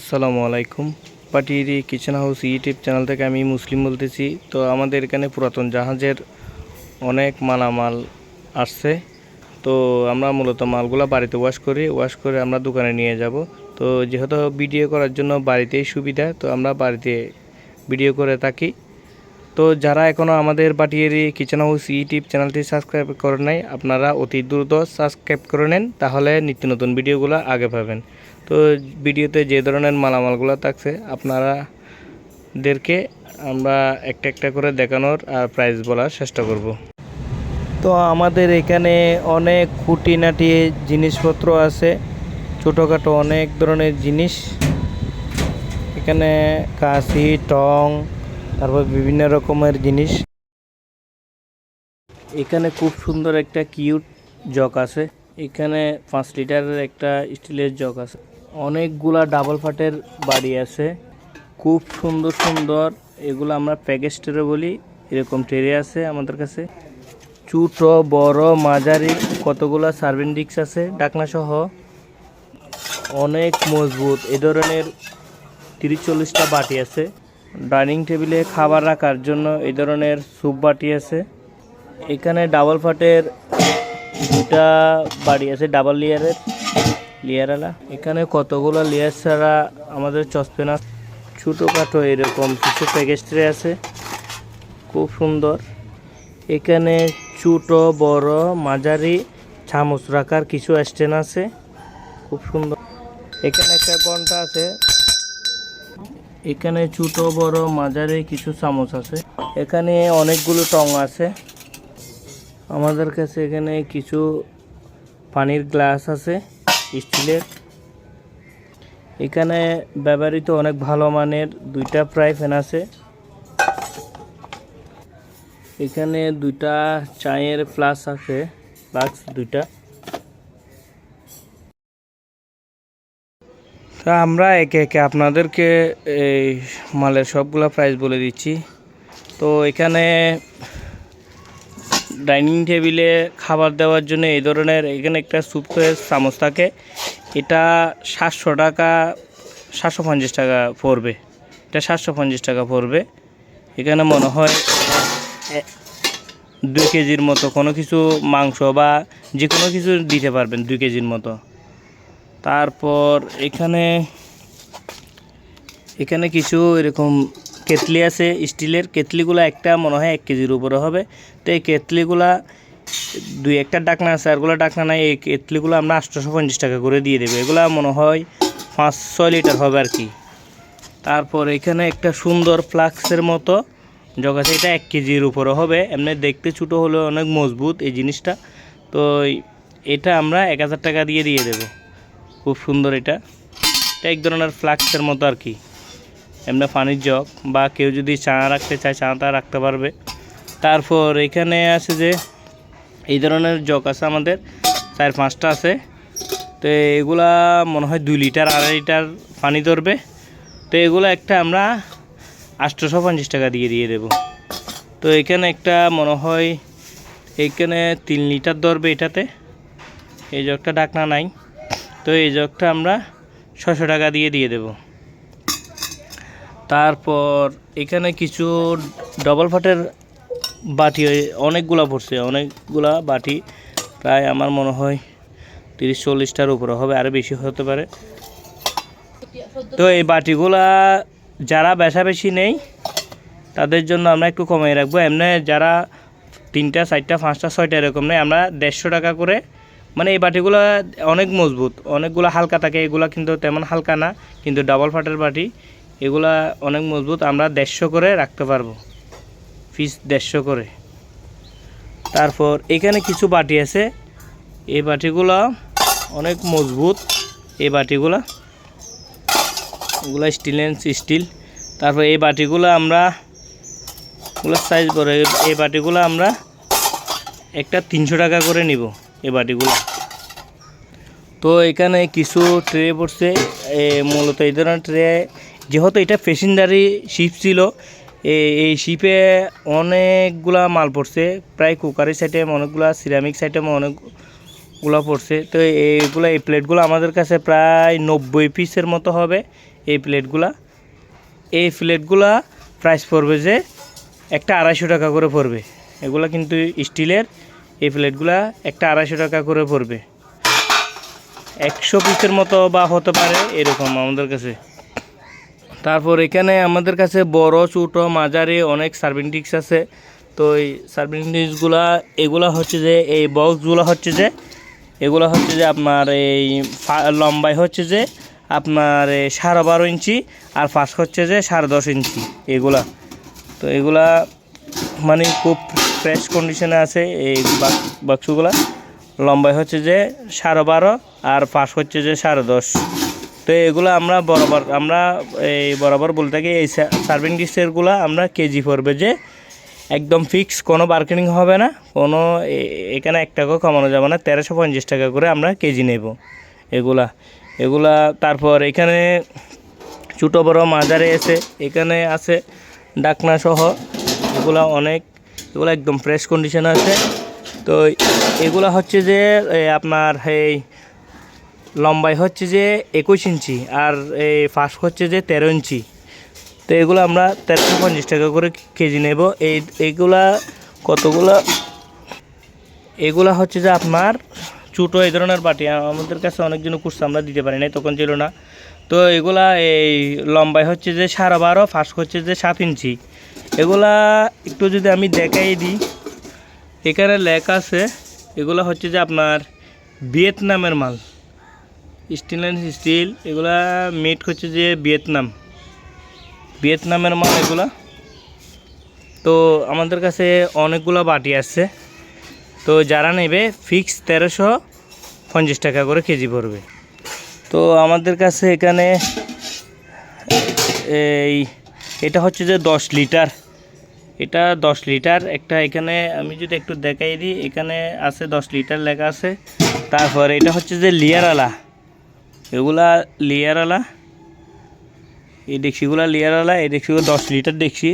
আসসালামু আলাইকুম। Patiri kitchen house YouTube channel থেকে আমি মুসলিম বলতেছি। তো আমাদের এখানে পুরাতন জাহাজের অনেক মালামাল আসছে। তো আমরা মূলত মালগুলো বাড়িতে ওয়াশ করি। ওয়াশ করে আমরা দোকানে নিয়ে যাব। তো যেহেতু ভিডিও করার জন্য বাড়িতেই সুবিধা, তো আমরা বাড়িতে ভিডিও করে থাকি। তো যারা এখনও আমাদের পাটিয়ারি কিচেন হাউস ইউটিউব চ্যানেলটি সাবস্ক্রাইব করেন নাই, আপনারা অতি দ্রুত সাবস্ক্রাইব করে নেন, তাহলে নিত্য নতুন ভিডিওগুলো আগে পাবেন। তো ভিডিওতে যে ধরনের মালামালগুলো থাকছে, আপনারাদেরকে আমরা একটা একটা করে দেখানোর আর প্রাইস বলার চেষ্টা করব। তো আমাদের এখানে অনেক খুঁটিনাটি জিনিসপত্র আছে, ছোটোখাটো অনেক ধরনের জিনিস। এখানে কাশি টং, তারপর বিভিন্ন রকমের জিনিস। এখানে খুব সুন্দর একটা কিউট জগ আছে। এখানে পাঁচ লিটারের একটা স্টিলের জগ আছে। অনেকগুলা ডাবল ফাটের বাড়ি আছে। খুব সুন্দর সুন্দর। এগুলো আমরা প্যাকেজ টেরে বলি, এরকম টেরে আছে আমাদের কাছে। ছোটো, বড়, মাঝারি, কতগুলা সার্ভিং ডিক্স আছে, ডাকনা সহ। অনেক মজবুত। এ ধরনের তিরিশ চল্লিশটা বাটি আছে। ডাইনিং টেবিলে খাবার রাখার জন্য এই ধরনের স্যুপ বাটি আছে। এখানে ডাবল ফাটের দুটা বাড়ি আছে ডাবল লেয়ারের লেয়ারওয়ালা এখানে কতগুলো লেয়ার ছাড়া আমাদের চসপেন ছোটোখাটো এরকম কিছু প্যাকেজ আছে। খুব সুন্দর। এখানে ছোটো, বড়, মাঝারি, চামচ রাখার কিছু স্ট্যান্ড আছে। খুব সুন্দর। এখানে একটা ঘণ্টা আছে। এখানে ছোট, বড়, মাঝারি কিছু চামচ আছে। এখানে অনেকগুলো টং আছে। আমাদের কাছে এখানে কিছু পানির গ্লাস আছে। স্টিলের। এখানে ব্যবহৃত অনেক ভালো মানের দুইটা ফ্রাই প্যান আছে। এখানে দুইটা চায়ের ফ্লাস আছে, ফ্লাক্স দুইটা। তা আমরা একে একে আপনাদেরকে এই মালের সবগুলা প্রাইস বলে দিচ্ছি। তো এখানে ডাইনিং টেবিলে খাবার দেওয়ার জন্য এই ধরনের এখানে একটা সুপের চামচ থাকে। এটা সাতশো টাকা, সাতশো পঞ্চাশ টাকা পড়বে। এটা সাতশো পঞ্চাশ টাকা পড়বে। এখানে মনে হয় দুই কেজির মতো কোনো কিছু মাংস বা যে কোনো কিছু দিতে পারবেন দুই কেজির মতো। তারপর এখানে এখানে কিছু এরকম কেতলি আছে, স্টিলের কেতলিগুলো একটা মনে হয় এক কেজির উপরে হবে। তো এই কেতলিগুলা দুই একটা ডাকনা আছে আরগুলো ডাকনা নাই, এই কেতলিগুলো আমরা আটশোশো পঞ্চাশ টাকা করে দিয়ে দেবো। এগুলো মনে হয় পাঁচ ছয় লিটার হবে আর কি। তারপর এখানে একটা সুন্দর ফ্লাক্সের মতো জগ আছে, এটা এক কেজির উপরে হবে। এমনি দেখতে ছোটো হলেও অনেক মজবুত এই জিনিসটা। তো এটা আমরা এক হাজার টাকা দিয়ে দিয়ে দেবো। খুব সুন্দর এটা। এটা এক ধরনের ফ্লাক্সের মতো আর কি। এমনি পানির জগ, বা কেউ যদি চা রাখতে চায় চাটা রাখতে পারবে। তারপর এখানে আছে যে, এই ধরনের জগ আছে আমাদের, চার পাঁচটা আছে। তো এগুলা মনে হয় দুই লিটার, আড়াই লিটার পানি ধরবে। তো এগুলো একটা আমরা আটশোশো পঞ্চাশ টাকা দিয়ে দিয়ে দেবো। তো এখানে একটা মনে হয় এইখানে তিন লিটার ধরবে এটাতে। এই জগটা ডাকনা নাই। তো এই জগটা আমরা ছশো টাকা দিয়ে দিয়ে দেব। তারপর এখানে কিছু ডবল ফাটের বাটি অনেকগুলা পড়ছে, অনেকগুলা বাটি প্রায় আমার মনে হয় তিরিশ চল্লিশটার উপরে হবে আরও বেশি হতে পারে। তো এই বাটিগুলা যারা বেশা বেশি নেই, তাদের জন্য আমরা একটু কমিয়ে রাখব। এমনি যারা তিনটা, চারটা, পাঁচটা, ছয়টা এরকম নেই, আমরা দেড়শো টাকা করে মানে এই বাটিগুলো অনেক মজবুত, অনেকগুলো হালকা থাকে, এগুলা কিন্তু তেমন হালকা না, কিন্তু ডাবল ফাটের বাটি এগুলা অনেক মজবুত, আমরা দেড়শো করে রাখতে পারব। পিস দেড়শো করে। তারপর এখানে কিছু বাটি আছে। এই বাটিগুলো অনেক মজবুত। এই বাটিগুলা, এগুলো স্টিল অ্যান্ড স্টিল। তারপর এই বাটিগুলো আমরা, এগুলো সাইজ বড়, এই- বাটিগুলো আমরা একটা তিনশো টাকা করে নিব, এই বাটিগুলো। তো এখানে কিছু ট্রে পড়ছে। মূলত এই ধরনের ট্রে যেহেতু এটা পেসেঞ্জারি শিপ ছিল এই শিপে অনেকগুলা মাল পড়ছে, প্রায় কুকারের সাইটে অনেকগুলা সিরামিক সাইটে অনেকগুলো পড়ছে। তো এইগুলো এই প্লেটগুলো আমাদের কাছে প্রায় নব্বই পিসের মতো হবে, এই প্লেটগুলা। এই প্লেটগুলা প্রাইস পড়বে যে একটা আড়াইশো টাকা করে পড়বে। এগুলা কিন্তু স্টিলের, এই প্লেটগুলা একটা আড়াইশো টাকা করে পড়বে। একশো পিসের মতো বা হতে পারে এরকম আমাদের কাছে। তারপর এখানে আমাদের কাছে বড়, ছোটো, মাঝারি অনেক সার্ভিং আছে। তো এই সার্ভিং এগুলা হচ্ছে যে, এই বক্সগুলো হচ্ছে যে, এগুলো হচ্ছে যে আপনার এই লম্বাই হচ্ছে যে আপনার সাড়ে বারো ইঞ্চি আর ফাঁস হচ্ছে যে সাড়ে দশ ইঞ্চি এগুলা। তো এগুলা মানে খুব ফ্রেশ কন্ডিশনে আছে এই বাক- বাক্সগুলা লম্বাই হচ্ছে যে সাড়ে বারো আর ফাঁস হচ্ছে যে সাড়ে দশ। তো এগুলো আমরা বরাবর, আমরা এই বরাবর বলতে থাকি, এই সার্ভিং ডিশেরগুলো আমরা কেজি পড়বে যে একদম ফিক্স কোনো বার্গেনিং হবে না, কোনো এখানে এক টাকাও কমানো যাবে না, তেরোশো পঞ্চাশ টাকা করে আমরা কেজি নেব এগুলা। এগুলা তারপর এখানে ছোটো বড় মাজারে এসে এখানে আছে ডাকনা সহ, এগুলা অনেক, এগুলো একদম ফ্রেশ কন্ডিশন আছে। তো এগুলা হচ্ছে যে আপনার এই লম্বাই হচ্ছে যে একুশ ইঞ্চি আর এই ফাস্ট হচ্ছে যে তেরো ইঞ্চি। তো এগুলো আমরা তেরোশো পঞ্চাশ টাকা করে কেজি নেব। এই এইগুলা কতগুলো? এগুলা হচ্ছে যে আপনার ছোটো এই ধরনের বাটি। আমাদের কাছে অনেকজন কুর্সা আমরা দিতে পারি নাই, তখন ছিল না। তো এগুলা এই লম্বাই হচ্ছে যে সাড়ে বারো ফাস্ট হচ্ছে যে সাত ইঞ্চি। এগুলা একটু যদি আমি দেখাই দিই, এখানে লেখা আছে, এগুলা হচ্ছে যে আপনার ভিয়েতনামের মাল। অ্যান্ড স্টিল, এগুলা মেড হচ্ছে যে ভিয়েতনাম। ভিয়েতনামের মাল এগুলা। তো আমাদের কাছে অনেকগুলো বাটি আছে। তো যারা নেবে ফিক্স তেরোশো পঞ্চাশ টাকা করে কেজি পড়বে। তো আমাদের কাছে এখানে, এই, এটা হচ্ছে যে দশ লিটার। এটা দশ লিটার। একটা এখানে আমি যদি একটু দেখাই দিই, এখানে আছে দশ লিটার লেখা আছে। তারপর এটা হচ্ছে যে লিয়ারালা। এগুলা লিয়ারালা এই ডেক্সিগুলো লিয়ারালা এই ডেক্সিগুলো দশ লিটার দেখছি।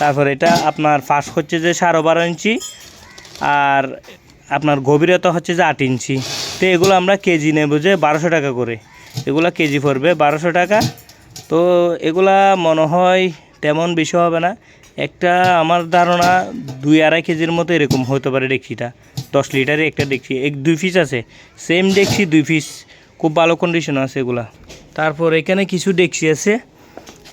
তারপর এটা আপনার ফাঁস হচ্ছে যে সাড়ে বারো ইঞ্চি আর আপনার গভীরতা হচ্ছে যে আট ইঞ্চি তো এগুলো আমরা কেজি নেব যে বারোশো টাকা করে। এগুলা কেজি পড়বে বারোশো টাকা। তো এগুলা মনে হয় তেমন বেশি হবে না। একটা আমার ধারণা দুই আড়াই কেজির মতো এরকম হতে পারে ডেকচিটা দশ লিটারে একটা ডেকচি এক দুই পিস আছে। সেম ডেকচি দুই পিস খুব ভালো কন্ডিশন আছে এগুলা। তারপর এখানে কিছু ডেকচি আছে।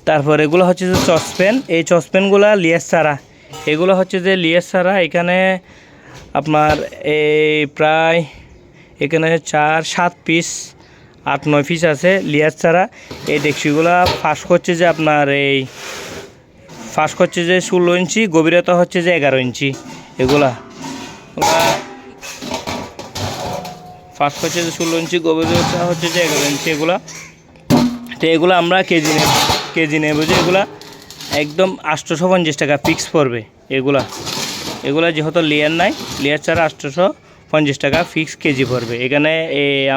তারপর এগুলো হচ্ছে যে চসপ্যান এই চসপ্যানগুলো লিয়াস ছাড়া। এগুলো হচ্ছে যে লিয়াস ছাড়া। এখানে আপনার এই প্রায় এখানে চার, সাত পিস আট, নয় পিস আছে লিয়াস ছাড়া। এই ডেকচিগুলো ফাঁস করছে যে আপনার এই ফাঁস করছে যে ষোলো ইঞ্চি, গভীরতা হচ্ছে যে এগারো ইঞ্চি। এগুলা। ফাঁস করছে যে ষোলো ইঞ্চি গভীরতা হচ্ছে যে এগারো ইঞ্চি এগুলা। তো এগুলো আমরা কেজি নেব কেজি নেব যে এগুলা একদম আটশোশো পঞ্চাশ টাকা ফিক্স পড়বে এগুলা। এগুলা যেহেতু লেয়ার নাই লেয়ার ছাড়া আটশোশো পঞ্চাশ টাকা ফিক্স কেজি পড়বে। এখানে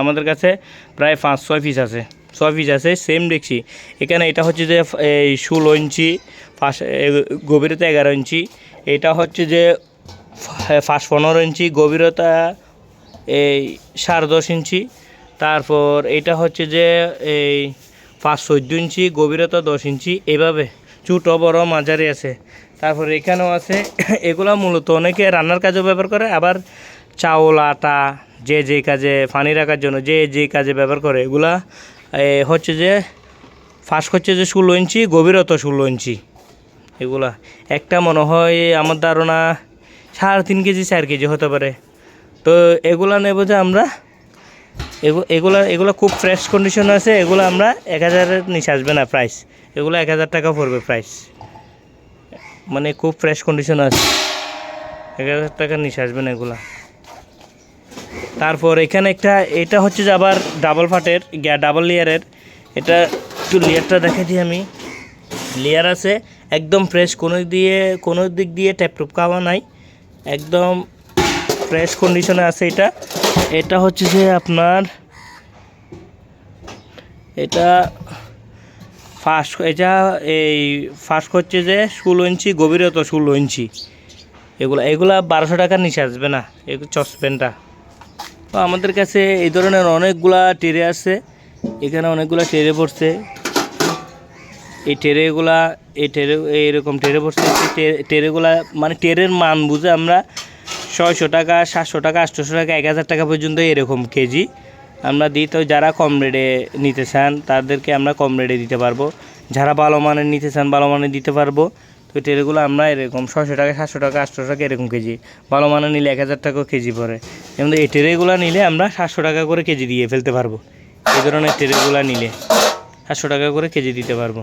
আমাদের কাছে প্রায় পাঁচ, ছয় পিস আছে। ছয় পিস আছে সেম দেখছি। এখানে এটা হচ্ছে যে এই ষোলো ইঞ্চি, পাঁচ গভীরতা এগারো ইঞ্চি। এটা হচ্ছে যে ফার্স্ট পনেরো ইঞ্চি গভীরতা এই সাড়ে দশ ইঞ্চি। তারপর এটা হচ্ছে যে এই পাঁচ চোদ্দ ইঞ্চি, গভীরতা দশ ইঞ্চি, এভাবে ছোটো বড় মাঝারি আছে। তারপর এখানেও আছে, এগুলো মূলত অনেকে রান্নার কাজেও ব্যবহার করে, আবার চাউল, আটা, যে যে কাজে, পানি রাখার জন্য যে যে কাজে ব্যবহার করে, এগুলা হচ্ছে যে ফার্স্ট হচ্ছে যে ষোলো ইঞ্চি, গভীরতা ষোলো ইঞ্চি। এগুলা। একটা মনে হয় আমার ধারণা সাড়ে তিন কেজি, চার কেজি হতে পারে। তো এগুলা নেব যে আমরা, এগু- এগুলা, এগুলো খুব ফ্রেশ কন্ডিশন আছে, এগুলো আমরা এক হাজারের নিচে আসবে না প্রাইস এগুলো এক হাজার টাকা পড়বে প্রাইস মানে খুব ফ্রেশ কন্ডিশন আছে। এক হাজার টাকার নিচে আসবে না এগুলা। তারপর এখানে একটা, এটা হচ্ছে যে আবার ডাবল ফাটের গ্যা ডাবল লেয়ারের এটা একটু লেয়ারটা দেখে দিই আমি। লেয়ার আছে, একদম ফ্রেশ কোনো দিয়ে, কোনো দিক দিয়ে ট্যাপটুপ খাওয়া নাই। একদম ফ্রেশ কন্ডিশনে আছে এটা। এটা হচ্ছে যে আপনার, এটা ফার্স্ট এটা এই ফার্স্ট হচ্ছে যে ষোলো ইঞ্চি গভীরতা ষোলো ইঞ্চি। এগুলা এগুলা বারোশো টাকার নিচে আসবে না এগুলো চসপেনটা তো আমাদের কাছে এই ধরনের অনেকগুলা টেরে আছে। এখানে অনেকগুলা টেরে পড়ছে। এই টেরেগুলা, এই টেরে এইরকম টেরে পড়ছে। এই টেরেগুলা মানে টেরের মান বুঝে আমরা ছয়শো টাকা, সাতশো টাকা, আটশোশো টাকা, এক হাজার টাকা পর্যন্ত এরকম কেজি। আমরা দিই তো যারা কম রেটে নিতে চান, তাদেরকে আমরা কম রেটে দিতে পারব। যারা ভালো মানের নিতে চান, ভালো মানের দিতে পারব। তো টেরেগুলো আমরা এরকম ছশো টাকা, সাতশো টাকা আটশো টাকা এরকম কেজি। ভালো মানের নিলে এক হাজার টাকা কেজি পড়ে। যেমন এই টেরেগুলো নিলে আমরা সাতশো টাকা করে কেজি দিয়ে ফেলতে পারব। এই ধরনের টেরেগুলো নিলে সাতশো টাকা করে কেজি দিতে পারব।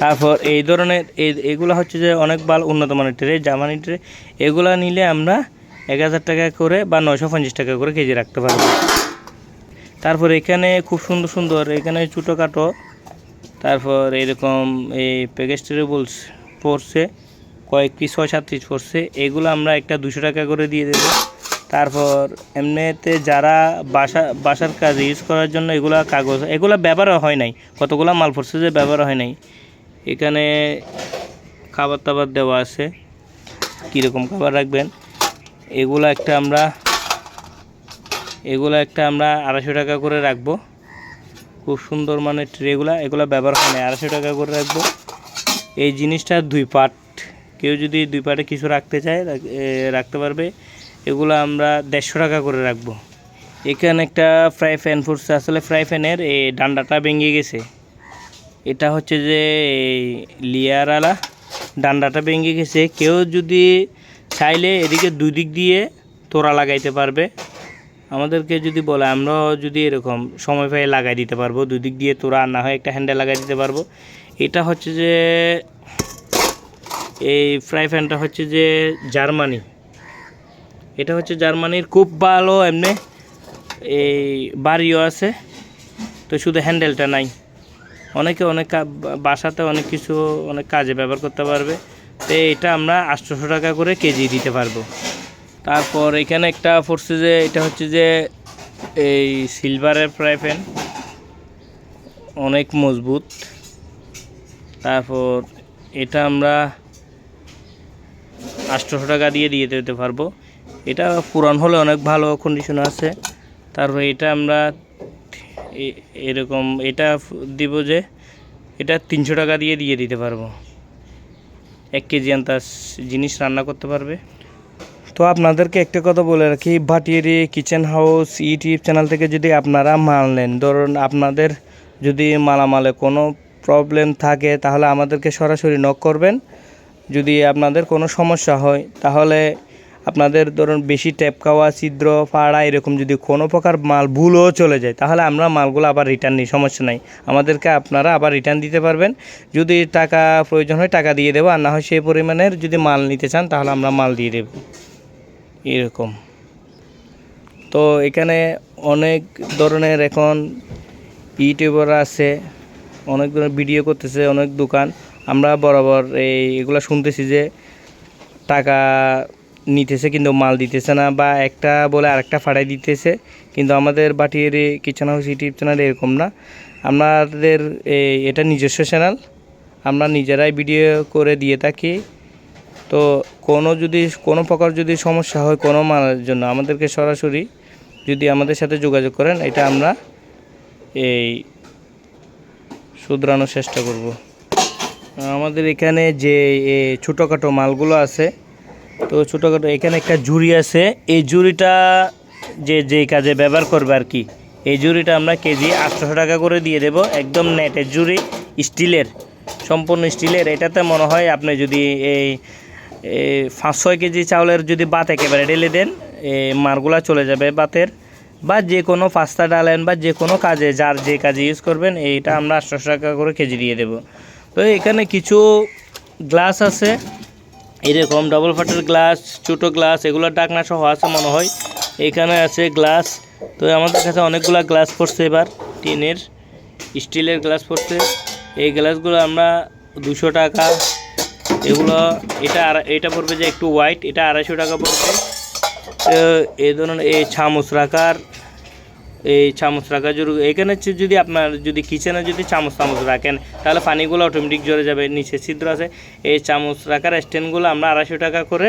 তারপর এই ধরনের, এই, এগুলো হচ্ছে যে অনেক ভালো উন্নত মানের ট্রে জামানি ট্রে। এগুলো নিলে আমরা এক হাজার টাকা করে বা নয়শো পঞ্চাশ টাকা করে কেজি রাখতে পারব। তারপর এখানে খুব সুন্দর সুন্দর, এখানে ছোটোখাটো তারপর এরকম এই প্যাকেজ ট্রে বলছে পড়ছে কয়েক পিস, ছয়, সাত পিস পড়ছে এগুলো আমরা একটা দুশো টাকা করে দিয়ে দেবো। তারপর এমনিতে যারা বাসা, বাসার কাজ ইউজ করার জন্য এগুলা কাগজ, এগুলো ব্যবহার হয় নাই, কতগুলো মাল পড়ছে যে ব্যবহার হয় নাই। এখানে খাবার টাবার দেওয়া আছে, কীরকম খাবার রাখবেন? এগুলো একটা আমরা, এগুলো একটা আমরা আড়াইশো টাকা করে রাখব। খুব সুন্দর মানে ট্রেগুলো এগুলো ব্যবহার হয় না, আড়াইশো টাকা করে রাখব। এই জিনিসটা দুই পার্ট, কেউ যদি দুই পার্টে কিছু রাখতে চায় রাখতে পারবে। এগুলো আমরা দেড়শো টাকা করে রাখব। এখানে একটা ফ্রাই প্যান ফুটছে, আসলে ফ্রাই প্যানের এই ডান্ডাটা ভেঙে গেছে। এটা হচ্ছে যে লিয়ারালা ডান্ডাটা ভেঙে গেছে। কেউ যদি চাইলে এদিকে দুই দিক দিয়ে তোরা লাগাইতে পারবে। আমাদেরকে যদি বলে আমরা যদি এরকম সময় পেয়ে লাগাই দিতে পারব, দুই দিক দিয়ে তোরা না হয় একটা হ্যান্ডেল লাগাই দিতে পারব। এটা হচ্ছে যে, এই ফ্রাই প্যানটা হচ্ছে যে জার্মানি। এটা হচ্ছে জার্মানির খুব ভালো এমনি এই বাড়িও আছে, তো শুধু হ্যান্ডেলটা নাই। অনেকে অনেক বাসাতে অনেক কিছু অনেক কাজে ব্যবহার করতে পারবে। তো এটা আমরা আটশোশো টাকা করে কেজি দিতে পারব। তারপর এখানে একটা পড়ছে যে, এটা হচ্ছে যে, এই সিলভারের ফ্রাই প্যান অনেক মজবুত। তারপর এটা আমরা আটশোশো টাকা দিয়ে দিয়ে দিতে পারব। এটা পুরান হলে অনেক ভালো কন্ডিশন আছে। তারপর এটা আমরা এরকম, এটা দিব যে, এটা তিনশো টাকা দিয়ে দিয়ে দিতে পারব। এক কেজি আন্দাজ জিনিস রান্না করতে পারবে? তো আপনাদেরকে একটা কথা বলে রাখি, Bhatiari kitchen house YouTube channel থেকে যদি আপনারা মাল নেন, ধরুন আপনাদের যদি মালামালে কোনো প্রবলেম থাকে, তাহলে আমাদেরকে সরাসরি নক করবেন। যদি আপনাদের কোনো সমস্যা হয়, তাহলে আপনাদের ধরুন বেশি ট্যাপ খাওয়া, ছিদ্র, ফাড়া এরকম যদি কোনো প্রকার মাল ভুলও চলে যায়, তাহলে আমরা মালগুলো আবার রিটার্ন নিই, সমস্যা নাই। আমাদেরকে আপনারা আবার রিটার্ন দিতে পারবেন। যদি টাকা প্রয়োজন হয় টাকা দিয়ে দেবো, আর না হয় সেই পরিমাণের যদি মাল নিতে চান, তাহলে আমরা মাল দিয়ে দেবো। এরকম। তো এখানে অনেক ধরনের এখন ইউটিউবার আছে, অনেক ধরনের ভিডিও করতেছে, অনেক দোকান। আমরা বরাবর এই এগুলো শুনতেছি যে টাকা নিতেছে, কিন্তু মাল দিতেছে না বা একটা বলে আরেকটা ফাড়াই দিতেছে, কিন্তু আমাদের বাটির কিচেন হাউস ইউটিউব চ্যানেল এরকম না। এই এটা নিজস্ব চ্যানেল, আমরা নিজেরাই ভিডিও করে দিয়ে থাকি। তো কোনো যদি, কোনো প্রকার যদি সমস্যা হয় কোনো মালের জন্য, আমাদেরকে সরাসরি যদি আমাদের সাথে যোগাযোগ করেন, এটা আমরা এই শুধরানোর চেষ্টা করব। আমাদের এখানে যে ছোটোখাটো মালগুলো আছে তো ছোটোখাটো এখানে একটা ঝুড়ি আছে। এই ঝুড়িটা যে যেই কাজে ব্যবহার করবে আর কি, এই ঝুড়িটা আমরা কেজি আটশোশো টাকা করে দিয়ে দেব। একদম নেটের ঝুড়ি, স্টিলের, সম্পূর্ণ স্টিলের। এটাতে মনে হয় আপনি যদি এই পাঁচ ছয় কেজি চাউলের যদি বাত একেবারে ঢেলে দেন এই মারগুলা চলে যাবে বাতের। বা যে কোনো পাস্তা ডালেন বা যে কোনো কাজে যার যে কাজে ইউজ করবেন, এইটা আমরা আটশোশো টাকা করে কেজি দিয়ে দেবো। তো এখানে কিছু গ্লাস আছে। এরকম ডবল ফাটের গ্লাস ছোটো গ্লাস এগুলোর ডাকনা সহ আছে মনে হয়। এখানে আছে গ্লাস তো আমাদের কাছে অনেকগুলো গ্লাস পড়ছে এবার টিনের স্টিলের গ্লাস পড়ছে। এই গ্লাসগুলো আমরা দুশো টাকা, এগুলো, এটা এটা পড়বে যে একটু হোয়াইট এটা আড়াইশো টাকা পড়বে। এই ধরনের, এই চামচ রাখার এই চামচ রাখা জরুরি। এখানে হচ্ছে যদি আপনার যদি কিচেনে যদি চামচ চামচ রাখেন, তাহলে পানিগুলো অটোমেটিক জ্বরে যাবে, নিচে ছিদ্র আছে। এই চামচ রাখার স্ট্যান্ডগুলো আমরা আড়াইশো টাকা করে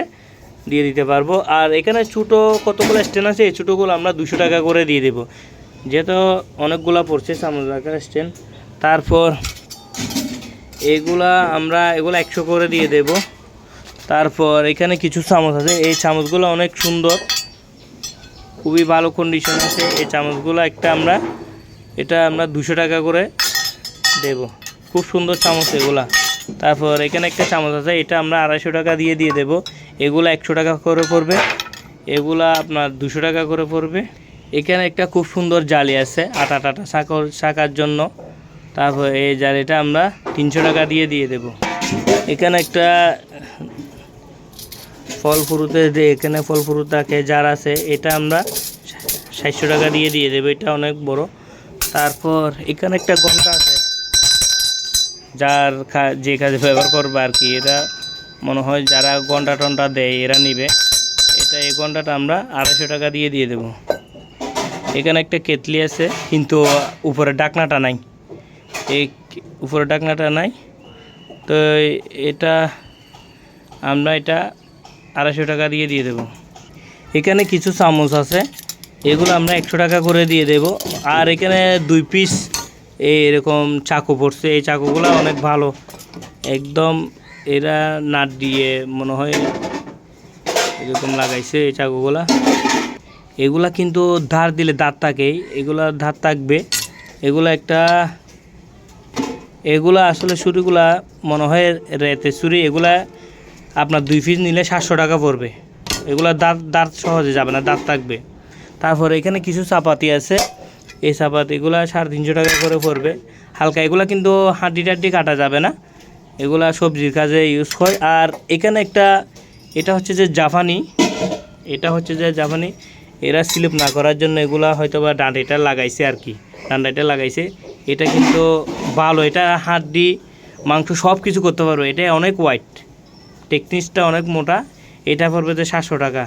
দিয়ে দিতে পারব। আর এখানে ছোটো কতগুলো স্ট্যান্ড আছে? এই ছোটোগুলো আমরা দুশো টাকা করে দিয়ে দেবো। যেহেতু অনেকগুলো পড়ছে চামচ রাখার স্ট্যান্ড তারপর এগুলা আমরা এগুলো একশো করে দিয়ে দেব। তারপর এখানে কিছু চামচ আছে। এই চামচগুলো অনেক সুন্দর। খুবই ভালো কন্ডিশন আছে। এই চামচগুলো একটা আমরা, এটা আমরা দুশো টাকা করে দেব। খুব সুন্দর চামচ এগুলা। তারপর এখানে একটা চামচ আছে, এটা আমরা আড়াইশো টাকা দিয়ে দিয়ে দেব। এগুলো একশো টাকা করে পড়বে। এগুলা আপনার দুশো টাকা করে পড়বে। এখানে একটা খুব সুন্দর জালি আছে, আটা টাটা শাকর শাকার জন্য। তারপর এই জালিটা আমরা তিনশো টাকা দিয়ে দিয়ে দেব। এখানে একটা ফল ফ্রুতে যে এখানে ফল ফ্রুট থাকে যার আছে, এটা আমরা ষাটশো টাকা দিয়ে দিয়ে দেবো, এটা অনেক বড়। তারপর এখানে একটা ঘণ্টা আছে। যার যে কাজে ব্যবহার করবে আর কি, এটা মনে হয় যারা ঘণ্টা টন্টা দেয়, এরা নিবে। এটা এই ঘন্টাটা আমরা আড়াইশো টাকা দিয়ে দিয়ে দেবো। এখানে একটা কেতলি আছে, কিন্তু উপরে ডাকনাটা নাই। এই উপরে ডাকনাটা নাই। তো এটা আমরা এটা আড়াইশো টাকা দিয়ে দিয়ে দেবো। এখানে কিছু চামচ আছে, এগুলো আমরা একশো টাকা করে দিয়ে দেব। আর এখানে দুই পিস এরকম চাকু পড়ছে, এই চাকুগুলো অনেক ভালো। একদম এরা নাট দিয়ে মনে হয় এরকম লাগাইছে এই চাকুগুলা। এগুলা কিন্তু ধার দিলে দাঁত থাকেই এগুলা ধার থাকবে। এগুলা একটা, এগুলা আসলে ছুরিগুলা মনে হয় রেতে ছুরি, এগুলা আপনার দুই পিস নিলে সাতশো টাকা পড়বে। এগুলো দাঁত দাঁত সহজে যাবে না, দাঁত থাকবে। তারপর এখানে কিছু চাপাতি আছে। এই চাপাতিগুলা সাড়ে তিনশো টাকা করে পড়বে। হালকা এগুলো কিন্তু হাড্ডি টাড্ডি কাটা যাবে না। এগুলা সবজির কাজে ইউজ হয়। আর এখানে একটা, এটা হচ্ছে যে জাপানি, এটা হচ্ছে যে জাপানি। এরা স্লিপ না করার জন্য এগুলা হয়তো বা ডাঁডিটা লাগাইছে আর কি ডান্ডাটা লাগাইছে। এটা কিন্তু ভালো, এটা হাড্ডি, মাংস সব কিছু করতে পারবে। এটা অনেক হোয়াইট টেকনিক্সটা অনেক মোটা। এটা পড়বে যে সাতশো টাকা।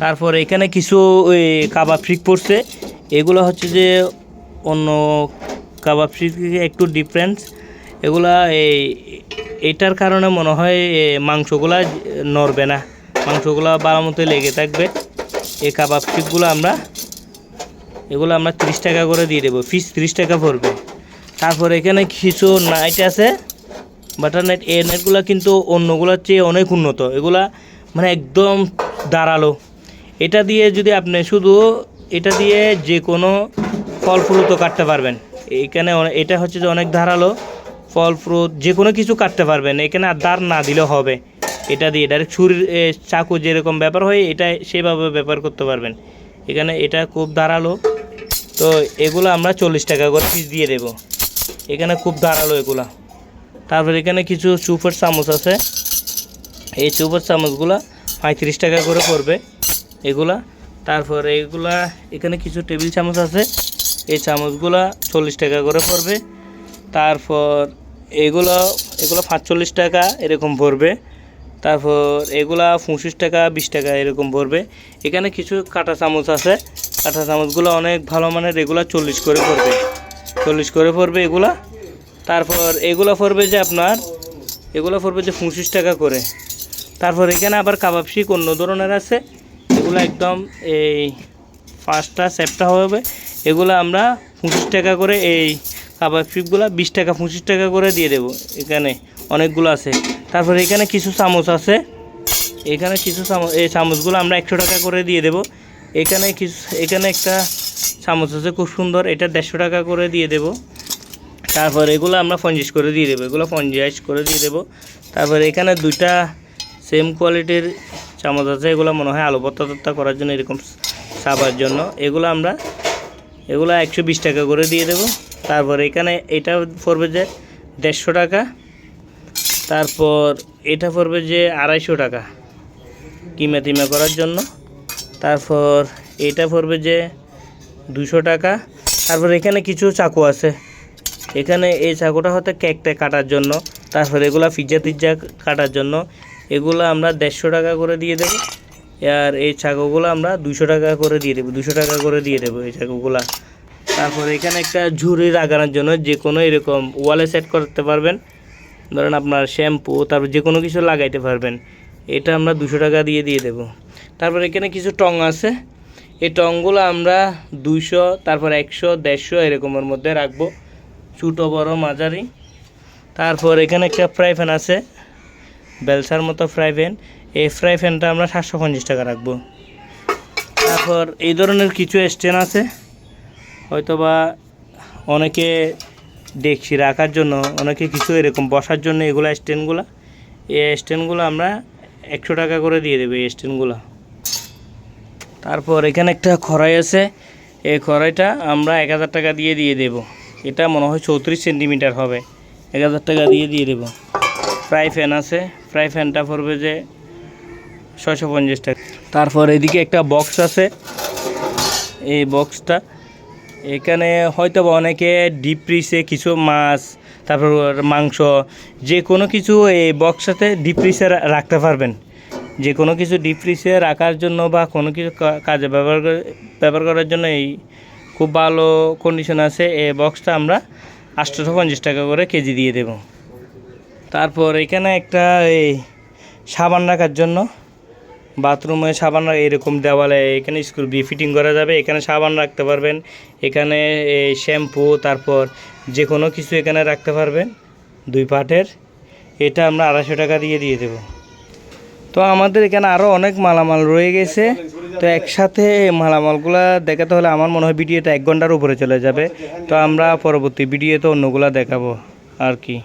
তারপর এখানে কিছু ওই কাবাব ফ্রিক পড়ছে। এগুলো হচ্ছে যে অন্য কাবাব ফ্রিক একটু ডিফারেন্স এগুলা এই এটার কারণে মনে হয় মাংসগুলা নড়বে না। মাংসগুলা ভালো মতো লেগে থাকবে। এই কাবাব ফ্রিকগুলো আমরা, এগুলো আমরা তিরিশ টাকা করে দিয়ে দেবো। ফিস তিরিশ টাকা পড়বে। তারপর এখানে কিছু নাইট আছে। বাটার নাইট এই নাইটগুলো কিন্তু অন্যগুলোর চেয়ে অনেক উন্নত। এগুলা মানে একদম দাঁড়াল এটা দিয়ে যদি আপনি শুধু এটা দিয়ে যে কোনো ফল ফ্রুটও কাটতে পারবেন। এখানে এটা হচ্ছে যে অনেক ধারালো ফল ফ্রুট যে কোনো কিছু কাটতে পারবেন। এখানে আর দাঁড় না দিলেও হবে। এটা দিয়ে ডাইরেক্ট ছুরির চাকু যেরকম ব্যাপার হয়, এটা সেভাবে ব্যবহার করতে পারবেন। এখানে এটা খুব ধারালো তো এগুলো আমরা চল্লিশ টাকা করে পিস দিয়ে দেবো। এখানে খুব ধারালো এগুলা। তারপর এখানে কিছু চুপের চামচ আছে। এই চুপের চামচগুলা পঁয়ত্রিশ টাকা করে পড়বে এগুলা। তারপর এগুলা এখানে কিছু টেবিল চামচ আছে। এই চামচগুলা চল্লিশ টাকা করে পড়বে। তারপর এগুলো এগুলো পাঁচচল্লিশ টাকা এরকম পড়বে। তারপর এগুলা পঁচিশ টাকা, বিশ টাকা এরকম পড়বে। এখানে কিছু কাঁটা চামচ আছে। কাঁটা চামচগুলো অনেক ভালো মানের, এগুলা চল্লিশ করে পড়বে। চল্লিশ করে পড়বে এগুলা। তারপর এগুলো পড়বে যে আপনার, এগুলো পড়বে যে পঁচিশ টাকা করে। তারপর এখানে আবার কাবাব শিক অন্য ধরনের আছে। এগুলো একদম এই পাঁচটা সেপটা হবে। এগুলো আমরা পঁচিশ টাকা করে এই কাবাব শিকগুলো বিশ টাকা, পঁচিশ টাকা করে দিয়ে দেবো। এখানে অনেকগুলো আছে। তারপর এখানে কিছু চামচ আছে। এখানে কিছু চামচ, এই চামচগুলো আমরা একশো টাকা করে দিয়ে দেবো। এখানে কিছু, এখানে একটা চামচ আছে খুব সুন্দর। এটা দেড়শো টাকা করে দিয়ে দেবো। তারপর এগুলো আমরা পঞ্চাশ করে দিয়ে দেবো। এগুলো পঞ্চাশ করে দিয়ে দেবো। তারপর এখানে দুইটা সেম কোয়ালিটির চামচ আছে। এগুলো মনে হয় আলু ভর্তা টর্তা করার জন্য এরকম চাপার জন্য। এগুলো আমরা, এগুলো একশো বিশ টাকা করে দিয়ে দেবো। তারপর এখানে এটা পড়বে যে দেড়শো টাকা। তারপর এটা পড়বে যে আড়াইশো টাকা কিমা টিমা করার জন্য। তারপর এটা পড়বে যে দুশো টাকা। তারপর এখানে কিছু চাকু আছে। এখানে এই চাকুটা হতে কেকটা কাটার জন্য, তারপর এগুলা পিজ্জা টিজ্জা কাটার জন্য। এগুলো আমরা দেড়শো টাকা করে দিয়ে দেবো, আর এই চাকুগুলো আমরা দুশো টাকা করে দিয়ে দেবো দুশো টাকা করে দিয়ে দেবো এই চাকুগুলা তারপর এখানে একটা ঝুড়ি লাগানোর জন্য যে কোনো এরকম ওয়ালে সেট করতে পারবেন। ধরেন আপনার শ্যাম্পু, তারপর যে কোনো কিছু লাগাইতে পারবেন। এটা আমরা দুশো টাকা দিয়ে দিয়ে দেব। তারপর এখানে কিছু টং আছে। এই টংগুলো আমরা দুইশো, তারপর একশো, দেড়শো এরকমের মধ্যে রাখব। ছোটো, বড়, মাঝারি। তারপর এখানে একটা ফ্রাই প্যান আছে, বেলসার মতো ফ্রাই প্যান। এই ফ্রাই প্যানটা আমরা সাতশো পঞ্চাশ টাকা রাখব। তারপর এই ধরনের কিছু স্ট্যান্ড আছে। হয়তোবা অনেকে ডেকসি রাখার জন্য, অনেকে কিছু এরকম বসার জন্য এগুলো স্ট্যান্ডগুলো। এই স্ট্যান্ডগুলো আমরা একশো টাকা করে দিয়ে দেবো এই স্ট্যান্ডগুলো। তারপর এখানে একটা খড়াই আছে। এই খড়াইটা আমরা এক হাজার টাকা দিয়ে দিয়ে দেব। এটা মনে হয় চৌত্রিশ সেন্টিমিটার হবে। এক হাজার টাকা দিয়ে দিয়ে দেব। ফ্রাই ফ্যান আছে। ফ্রাই ফ্যানটা পড়বে যে ছয়শো পঞ্চাশ টাকা। তারপর এদিকে একটা বক্স আছে। এই বক্সটা। এখানে হয়তো অনেকে ডিপ ফ্রিজে কিছু মাছ, তারপর মাংস, যে কোনো কিছু এই বক্সটাতে ডিপ ফ্রিজে রাখতে পারবেন। যে কোনো কিছু ডিপ ফ্রিজে রাখার জন্য বা কোনো কিছু কাজে ব্যবহার ব্যবহার করার জন্য এই খুব ভালো কন্ডিশন আছে এই বক্সটা আমরা আটশোশো পঞ্চাশ টাকা করে কেজি দিয়ে দেব। তারপর এখানে একটা এই সাবান রাখার জন্য, বাথরুমে সাবান এরকম দেওয়ালে এখানে স্কুল দিয়ে ফিটিং করা যাবে। এখানে সাবান রাখতে পারবেন, এখানে এই শ্যাম্পু তারপর যে কোনো কিছু এখানে রাখতে পারবেন, দুই পাটের। এটা আমরা আড়াইশো টাকা দিয়ে দিয়ে দেবো। তো আমাদের এখানে আরও অনেক মালামাল রয়ে গেছে। তো একসাথে মালামালগুলা দেখাতে হলে আমার মনে হয় ভিডিওটা এক ঘণ্টার উপরে চলে যাবে। তো আমরা পরবর্তী ভিডিওতে অন্যগুলা দেখাবো। আর কি?